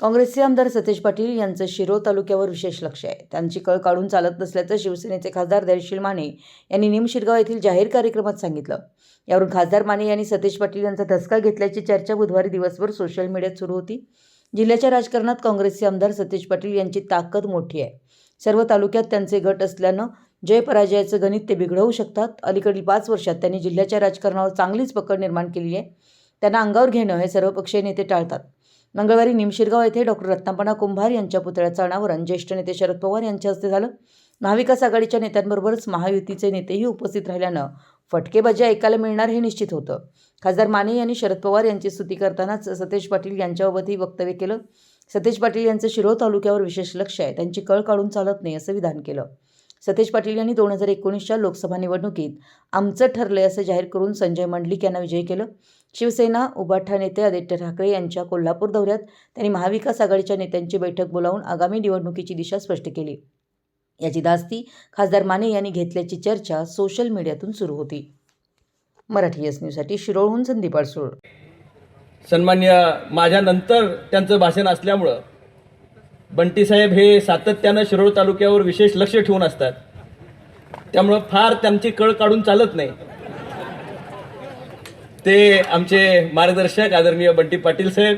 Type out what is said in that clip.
काँग्रेसचे आमदार सतेज पाटील यांचं शिरो तालुक्यावर विशेष लक्ष आहे. त्यांची कळ काढून चालत नसल्याचं शिवसेनेचे खासदार धैर्यशील माने यांनी निमशिरगाव येथील जाहीर कार्यक्रमात सांगितलं. यावरून खासदार माने यांनी सतेज पाटील यांचा धसका घेतल्याची चर्चा बुधवारी दिवसभर सोशल मीडियात सुरू होती. जिल्ह्याच्या राजकारणात काँग्रेसचे आमदार सतेज पाटील यांची ताकद मोठी आहे. सर्व तालुक्यात त्यांचे गट असल्यानं जय पराजयाचं गणित ते बिघडवू शकतात. अलीकडील पाच वर्षात त्यांनी जिल्ह्याच्या राजकारणावर चांगलीच पकड निर्माण केली आहे. त्यांना अंगावर घेणं हे सर्वपक्षीय नेते टाळतात. मंगळवारी निमशिरगाव येथे डॉक्टर रत्नापणा कुंभार यांच्या पुतळ्याचं अनावरण ज्येष्ठ नेते शरद पवार यांच्या हस्ते झालं. महाविकास आघाडीच्या नेत्यांबरोबरच महायुतीचे नेतेही उपस्थित राहिल्यानं फटकेबाजी ऐकायला मिळणार हे निश्चित होतं. खासदार माने यांनी शरद पवार यांची स्तुती करतानाच सतेज पाटील यांच्याबाबतही वक्तव्य केलं. सतेज पाटील यांचं शिरोळ तालुक्यावर विशेष लक्ष आहे. त्यांची कळ काढून चालत नाही असं विधान केलं. सतेज पाटील यांनी दोन हजार एकोणीसच्या लोकसभा निवडणुकीत आमचं ठरलंय असं जाहीर करून संजय मंडलिक यांना विजयी केलं. शिवसेना उबाठा नेते आदित्य ठाकरे यांच्या कोल्हापूर दौऱ्यात त्यांनी महाविकास आघाडीच्या नेत्यांची बैठक बोलावून आगामी निवडणुकीची दिशा स्पष्ट केली. याची दास्ती खासदार माने यांनी घेतल्याची चर्चा सोशल मीडियातून सुरू होती. मराठी एस न्यूजसाठी शिरोळहून संदीप अडसूळ सन्मान्य माझ्यानंतर त्यांचं भाषण असल्यामुळं बंटी साहेब हे सातत्यानं शिरोळ तालुक्यावर विशेष लक्ष ठेवून असतात. त्यामुळं फार त्यांची कळ काढून चालत नाही. ते आमचे मार्गदर्शक आदरणीय बंटी पाटील साहेब